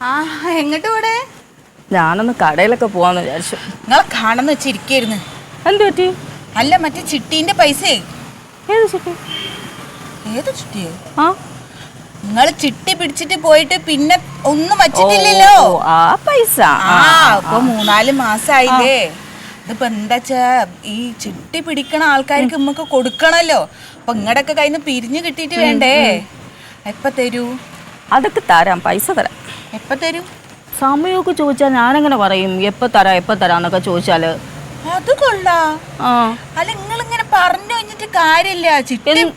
ആ എങ്ങോട്ട് ഇവിടെ ഞാനൊന്ന് കടയിലൊക്കെ പോവാന്ന് വിചാരിച്ചു. നിങ്ങൾ കാണുന്ന വെച്ചിരിക്കായിരുന്നു. എന്ത് പറ്റി? അല്ല മറ്റേ ചിട്ടീന്റെ പൈസേ. ഏത് ചിട്ടി? ഏത് ചിട്ടിയോ? ആ. നിങ്ങൾ ചിട്ടി പിടിച്ചിട്ട് പോയിട്ട് പിന്നെ ഒന്നും വച്ചിട്ടില്ലല്ലോ. ആ പൈസ. ആ ഇപ്പൊ മൂന്നാൽ മാസായില്ലേ. ഇതിപ്പോ എന്താച്ചാ ഈ ചിട്ടി പിടിക്കണ ആൾക്കാർക്ക് നമുക്ക് കൊടുക്കണല്ലോ. അപ്പൊ ഇങ്ങടൊക്കെ കയ്യിൽ നിന്ന് പിരിഞ്ഞു കിട്ടിയിട്ട് വേണ്ടേ? എപ്പ തരൂ? അതൊക്കെ തരാം പൈസ തരാം. എപ്പ തരും? സമയമൊക്കെ ചോദിച്ചാൽ ഞാനെങ്ങനെ പറയും എപ്പോ തരാം എപ്പോ തരാന്നൊക്കെ ചോദിച്ചാൽ. അത് കൊള്ളാം. ആ. അല്ല നിങ്ങൾ ഇങ്ങനെ പറഞ്ഞു കഴിഞ്ഞിട്ട് കാര്യമില്ല. ചിട്ടി എന്ത്?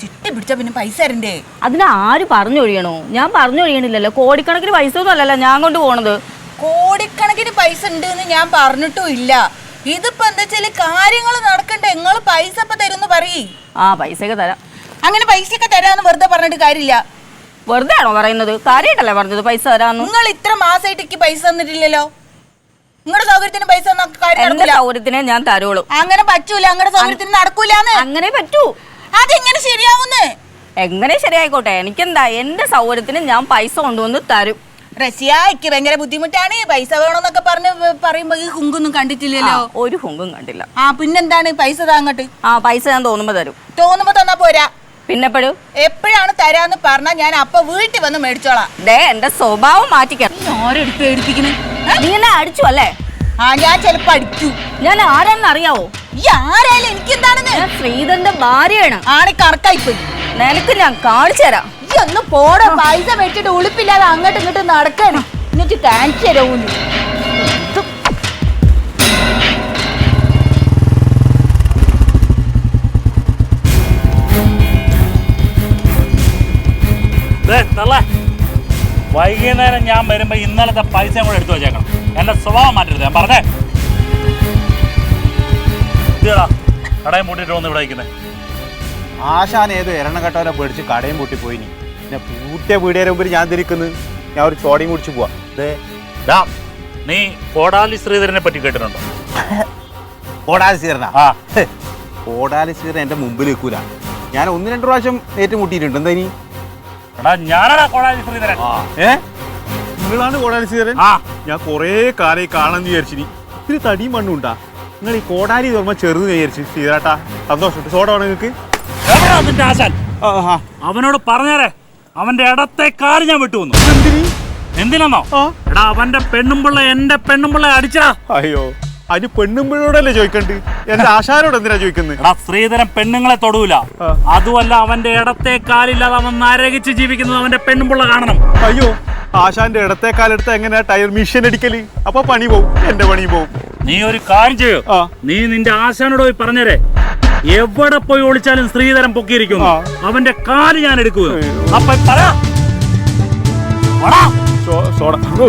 ചിട്ടി പിടിച്ച പിന്നെ പൈസ തരണ്ടേ? അതിന് ആര് പറഞ്ഞൊഴിയണോ? ഞാൻ പറഞ്ഞൊഴിയണില്ലല്ലോ. കോടിക്കണക്കിന് പൈസ ഒന്നും അല്ലല്ലോ ഞാൻ കൊണ്ട് പോണത്. കോടിക്കണക്കിന് പൈസ ഉണ്ട് എന്ന് ഞാൻ പറഞ്ഞിട്ടും ഇല്ല. ഇതിപ്പോ എന്താ വെച്ചാൽ കാര്യങ്ങൾ നടക്കണ്ടേ? നിങ്ങൾ പൈസ ഇപ്പൊ തരുന്ന് പറയ്. ആ പൈസയൊക്കെ തരാം. അങ്ങനെ പൈസ ഒക്കെ തരാന്ന് വെറുതെ പറഞ്ഞിട്ട് കാര്യമില്ല. വെറുതെ ആണോ പറയുന്നത്? കാര്യമായിട്ടല്ലേ പറഞ്ഞത് പൈസ തരാന്ന്? നിങ്ങൾ ഇത്ര മാസമായിട്ട് എനിക്ക് പൈസ തന്നിട്ടില്ലല്ലോ. നിങ്ങളുടെ സൗകര്യത്തിന് പൈസ എന്റെ ഞാൻ തരുള്ളൂ അങ്ങനെ പറ്റൂല. അങ്ങടെ സൗകര്യത്തിന് നടക്കൂലെന്ന്. അങ്ങനെ പറ്റൂ. അതെങ്ങനെ ശരിയാവുന്നേ? എങ്ങനെ ശരിയായിക്കോട്ടെ? എനിക്കെന്താ? എന്റെ സൗകര്യത്തിന് ഞാൻ പൈസ കൊണ്ടുവന്ന് തരും. റസിയ എനിക്ക് ഭയങ്കര ബുദ്ധിമുട്ടാണ്. പൈസ വേണമെന്നൊക്കെ പറഞ്ഞ് പറയുമ്പോ ഈ കുങ്കൊന്നും കണ്ടിട്ടില്ലല്ലോ. ഒരു ഹുങ്കും കണ്ടില്ല. ആ പിന്നെന്താണ്? പൈസ താങ്ങട്ട് ആ പൈസ ഞാൻ തോന്നുമ്പോ തരും. തോന്നുമ്പോ തന്നാ പോരാ. പിന്നെപ്പോഴും എപ്പോഴാണ് തരാന്ന് പറഞ്ഞാ ഞാൻ അപ്പൊ വീട്ടിൽ വന്ന് മേടിച്ചോളാം. ദേ എന്റെ സ്വഭാവം മാറ്റിക്കാം. ആരെടുത്ത് പേടിപ്പിക്കണേ നീ എന്നെ അടിച്ചു അല്ലേ? ആ ഞാൻ ചെലപ്പോ അടിച്ചു ഞാൻ ആരാന്ന് അറിയാവോ? ഈ ആരായാലും എനിക്ക് എന്താണെന്ന്? ഞാൻ ശ്രീധരന്റെ ഭാര്യയാണ്. ആണ് കറക്കായി പോയി നിനക്ക് ഞാൻ കാണിച്ചു തരാം. ഈ ഒന്ന് പോടോ പൈസ വെച്ചിട്ട് ഉളുപ്പില്ലാതെ അങ്ങോട്ടും ഇങ്ങോട്ടും നടക്കണം എന്നിട്ട് കാണിച്ചു തരാമൂന്ന് വൈകുന്നേരം ഞാൻ വരുമ്പോ ഇന്നലത്തെ പൈസ കൂടെ എടുത്തു വെച്ചേക്കണം. എന്റെ സ്വഭാവം മാറ്റരുത് ഞാൻ പറഞ്ഞേ. കടയും പൂട്ടിട്ട് വന്ന് ഇവിടെ വയ്ക്കുന്നേ ആശാൻ ഏതോ എരണക്കെട്ടവരെ പേടിച്ച് കടയും പൂട്ടി പോയി നീ പിന്നെ പൂട്ടിയ പീടിയ മുമ്പിൽ ഞാൻ തിരിക്കുന്നു ഞാൻ ഒരു ചോടയും കുടിച്ച് പോവാ. ഡാ നീ കോടാലി ശ്രീധരനെ പറ്റി കേട്ടിട്ടുണ്ടോ? കോടാലി ശ്രീധരനാ? ആ. കോടാലി ശ്രീധരൻ എന്റെ മുമ്പിൽ നിൽക്കൂല. ഞാൻ ഒന്ന് രണ്ട് പ്രാവശ്യം ഏറ്റുമുട്ടിയിട്ടുണ്ട്. എന്താ ഇനി? എടാ ഞാനാടാ കോടാലി ശ്രീധരൻ. ഏ? നിങ്ങളാണ് കോടാലി സീറൻ ആ. ഞാൻ കുറേ കാലം കാണാൻ വിചാരിച്ചിനി. ഇത്തിരി തടിയും മണ്ണും ഉണ്ടാ. നിങ്ങൾ ഈ കോടാലി തുറമ ചെറുത് വിചാരിച്ചു ശ്രീധരട്ടാ. സന്തോഷം സോഡ വേണം നിങ്ങൾക്ക്? ആശാൻ? അവനോട് പറഞ്ഞേരെ. അവന്റെ ഇടത്തെ കാൽ ഞാൻ വിട്ടു വന്നു. എന്തിനാന്നോ. എടാ അവന്റെ പെണ്ണുമ്പിള്ള എന്റെ പെണ്ണുമ്പിള്ള അടിച്ചടാ. അയ്യോ. അതിന് പെണ്ണുമ്പോഴോടല്ലേ ചോദിക്കണ്ട്? എന്റെ ആശാനോട് എന്തിനാ ചോദിക്കുന്നത്? എടാ ശ്രീധരൻ പെണ്ണുങ്ങളെ തൊടൂല. അതുമല്ല അവന്റെ ഇടത്തെ കാലില്ലാതെ അവൻ നരകിച്ച് ജീവിക്കുന്നത് അവന്റെ പെണ്ണുമ്പുള്ള കാണണം. അയ്യോ ആശാന്റെ ഇടത്തെ കാലെടുത്ത് എങ്ങനെയാ ടയർ മിഷൻ അടിക്കൽ? അപ്പൊ പണി പോവും എന്റെ പണി പോവും. നീ ഒരു കാര്യം ചെയ്യോ. ആ. നീ നിന്റെ ആശാനോട് പോയി പറഞ്ഞേരെ. എവിടെ പോയി ഒളിച്ചാലും ശ്രീധരൻ പൊക്കിയിരിക്കുന്നു. ആ. അവന്റെ കാൽ ഞാൻ എടുക്കുക. അപ്പൊ പറ വാടാ. So- soda. ഓ,